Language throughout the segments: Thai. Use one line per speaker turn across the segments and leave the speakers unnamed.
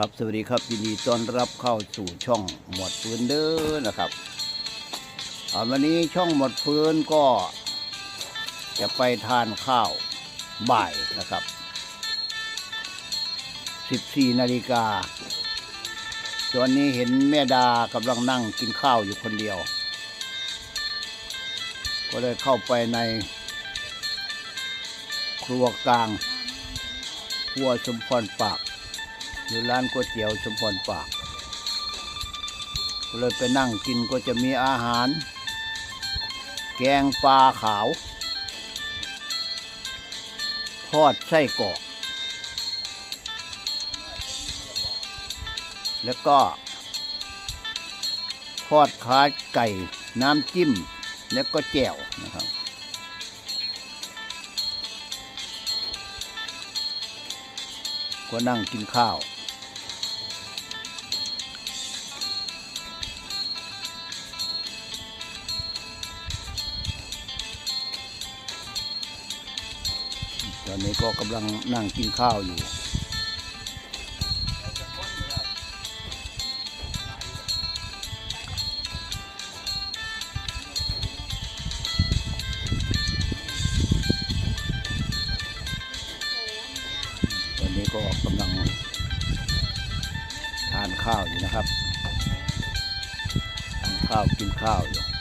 ครับสวัสดีครับยินดีต้อนรับเข้าสู่ช่องหมดปืนเด้อนะครับวันนี้ช่องหมดปืนก็ จะไปทานข้าวบ่ายนะครับ 14นาฬิกาตอนนี้เห็นแม่ดากำลังนั่งกินข้าวอยู่คนเดียว ก็เลยเข้าไปใน ครัวกลางครัวสมพรปาก หรือร้านก๋วยเตี๋ยวสมพรปากก็เลยไปนั่งกินก็จะมีอาหาร แกงปลาขาว ทอดไส้กรอกแล้วก็ ทอดขาไก่น้ำจิ้ม แล้วก็แจ่วนะครับก็นั่งกินข้าว อนนี้ก็กำลังนั่งกินข้าวอยู่ ตอนนี้ก็กำลังทานข้าวอยู่นะครับ ทานข้าวกินข้าวอยู่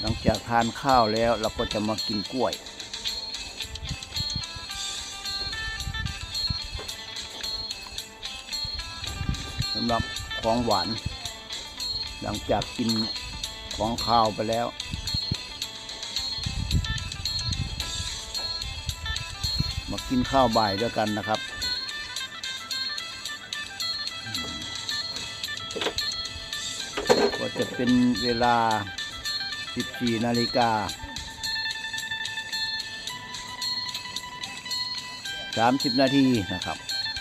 หลังจากทานข้าวแล้วเราก็จะมากินกล้วย สำหรับของหวาน หลังจากกินของข้าวไปแล้ว มากินข้าวบ่ายด้วยกันนะครับก็จะเป็นเวลา 14 นาฬิกา 30 นาทีนะครับ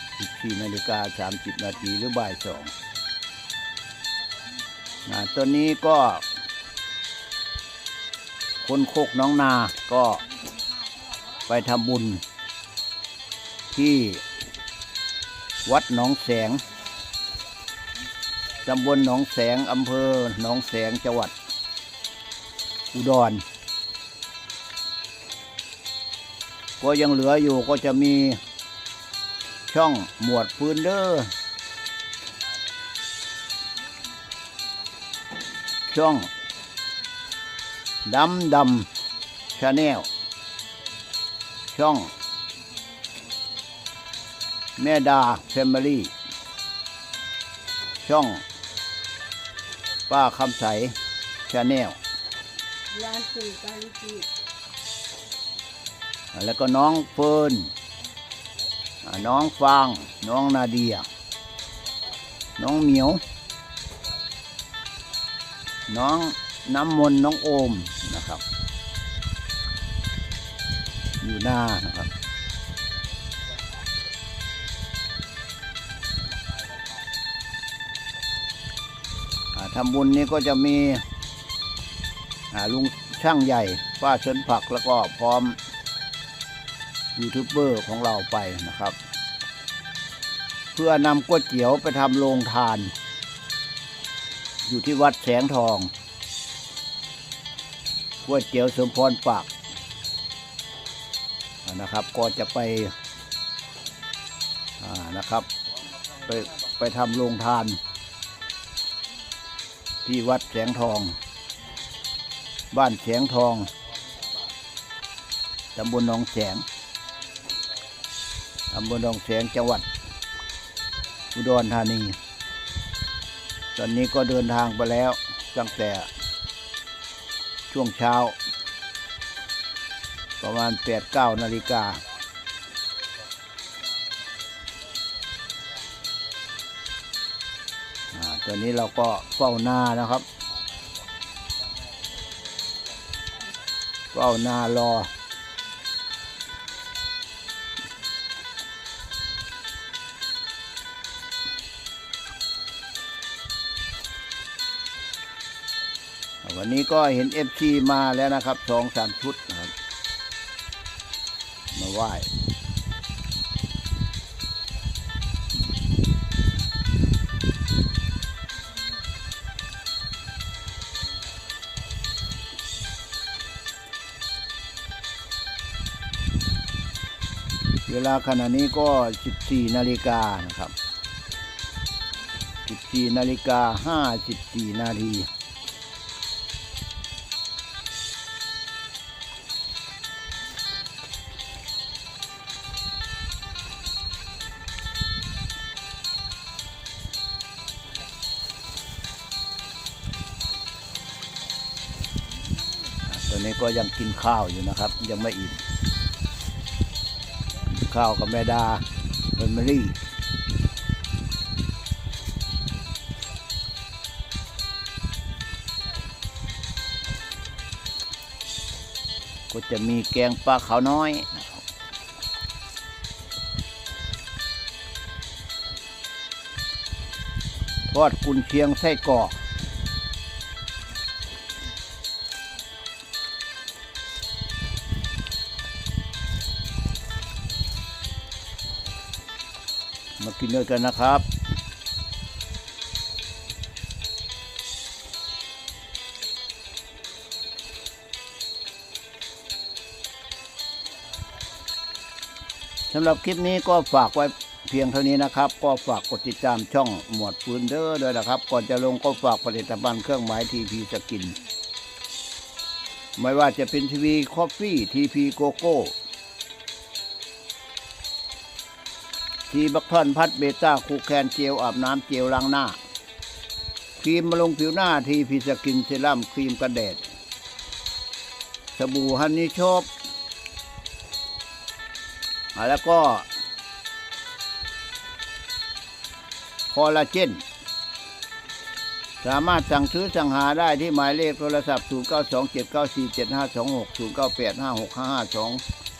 14 นาฬิกา 30 นาทีหรือบ่ายสองนะตอนนี้ก็ คนโคกน้องนาก็ไปทำบุญ ที่วัดหนองแสงตำบลหนองแสงอำเภอหนองแสงจังหวัด อุดร ก็ยังเหลืออยู่ก็จะมีช่องหมวดพื้นเดอร์ช่องดำดำชาแนลช่อง แม่ดาแฟมิลี่ ช่อง ป้าคำใสชาแนล
ร้านสื่อการจีบ
แล้วก็น้องเฟิร์นน้องฟาง น้องนาเดีย น้องเหมียว น้องน้ำมนต์น้องโอมนะครับ อยู่หน้านะครับ ทำบุญนี้ก็จะมี ลุงช่างใหญ่ป้าชนผักแล้วก็พร้อมยูทูบเบอร์ของเราไปนะครับ เพื่อนำก๋วยเตี๋ยวไปทำโรงทาน อยู่ที่วัดแสงทองก๋วยเตี๋ยวสมพรปากนะครับ ก็จะไปนะครับ ไปไปทำโรงทาน ที่วัดแสงทอง บ้านแสงทองตำบลหนองแสงอำเภอหนองแสงจังหวัด อุดรธานี ตอนนี้ก็เดินทางไปแล้วตั้งแต่ช่วงเช้า ประมาณแปดเก้านาฬิกาตอนนี้เราก็เฝ้าหน้านะครับ เฝ้านารอ วันนี้ก็เห็นเอฟซีมาแล้วนะครับสองสามชุดนะครับ มาไหว้ วลาขณะนี้ก็ 14 นาฬิกานะครับ 14 นาฬิกา 54 นาทีตอนนี้ก็ยังกินข้าวอยู่นะครับ ยังไม่อิ่ม ข้าวกับแม่ดาเฟมิลี่ก็จะมีแกงปลาขาวน้อยทอดกุนเชียงไส้กรอก กินด้วยกันนะครับสำหรับคลิปนี้ก็ฝากไว้เพียงเท่านี้นะครับ ก็ฝากกดติดตามช่องหมวดฟืนเดอร์ด้วยนะครับ ก่อนจะลงก็ฝากผลิตภัณฑ์เครื่องหมายทีพีสกิน ไม่ว่าจะเป็นทีวีคอฟฟี่ทีพีโกโก้ ทีบักทอนพัดเบต้าคูแคนเจลอาบน้ำเจลล้างหน้า ครีมมาลงผิวหน้าทีพีสกินเซรั่มครีมกันแดด สบู่ฮันนี่ชบอ่าแล้วก็ คอลลาเจน สามารถสั่งซื้อสั่งหาได้ที่หมายเลขโทรศัพท์ 0 9 2 7 9 4 7 5 2 6 0 9 8 5 6 5 5 2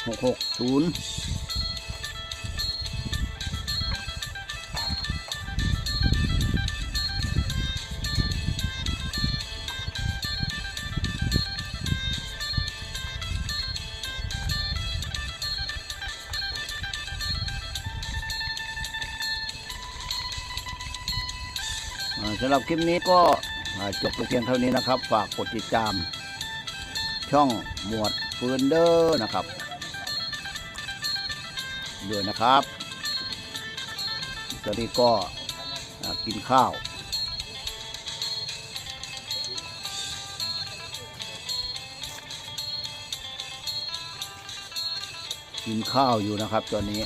6 6 0 สำหรับคลิปนี้ก็จบไปเพียงเท่านี้นะครับ ฝากกดติดตาม ช่องหมวดฟืนเดอร์นะครับด้วยนะครับตอนนี้ก็กินข้าวกินข้าวอยู่นะครับตอนนี้